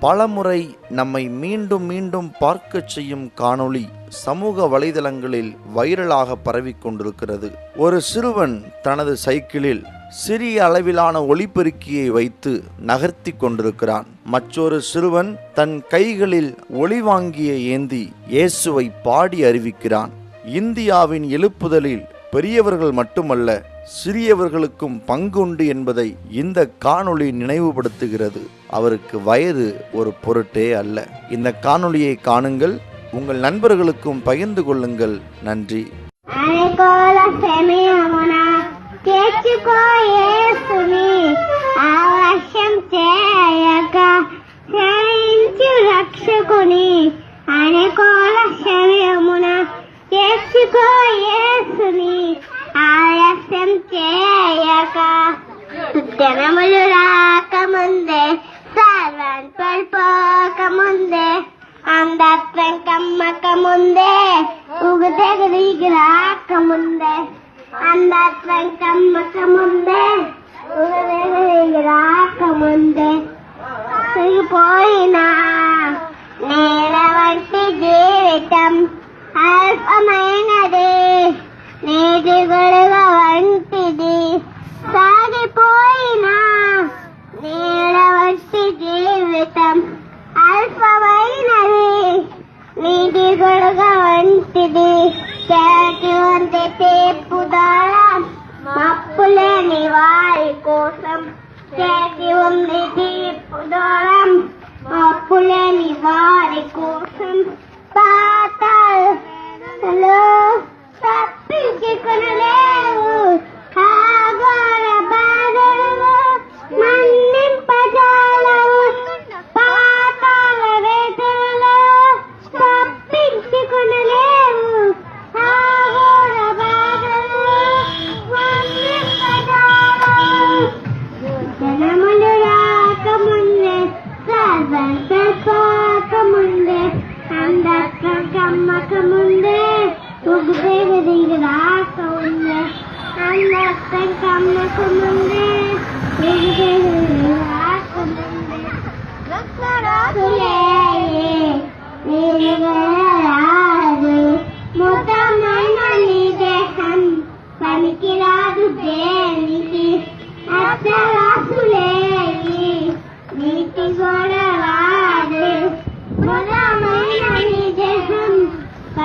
பலமுறை நம்மை மீண்டும் மீண்டும் பார்க்கச் செய்யும் காணொளி சமூக வலைதளங்களில் வைரலாக பரவிக் கொண்டிருக்கிறது ஒரு சிறுவன் தனது சைக்கிளில் சிறிய அளவிலான ஒளிபெருக்கியை வைத்து நகர்த்தி கொண்டிருக்கிறான். மற்றொரு சிறுவன் தன் கைகளில் ஒளிவாங்கிய ஏந்தி இயேசுவை பாடி அறிவிக்கிறான். இந்தியாவின் எழுப்புதலில் பெரியவர்கள் மட்டுமல்ல சிறியவர்களுக்கும் பங்குண்டு என்பதை இந்த காணொளி நினைவுபடுத்துகிறது அவருக்கு வயது ஒரு பொருட்டே அல்ல இந்த காணொளியை காணுங்கள் உங்கள் நண்பர்களுக்கும் பகிர்ந்து கொள்ளுங்கள் நன்றி అనుకోల సమయమున తెచ్చుకో యేసుని ఆలస్యం చేయక శ్రయించు రక్షకుని అనుకోల సమయమున తెచ్చుకో జనములు రాకముందే సర్వం పడిపోకముందే అంధత్వం కమ్మకముందే ఉగుదెగుడికి రాకముందే అంధత్వం కమ్మకముందే గొడుగ వంటిది. చేతి వంటి తీర్పు ద్వారా మప్పులేని వారి కోసం వెంట పాక ముందే అందక్క కమ్మక ముందే ఉగ్గుపే వెదిగి రాక ఉందే అందక్క కమ్మక ముందే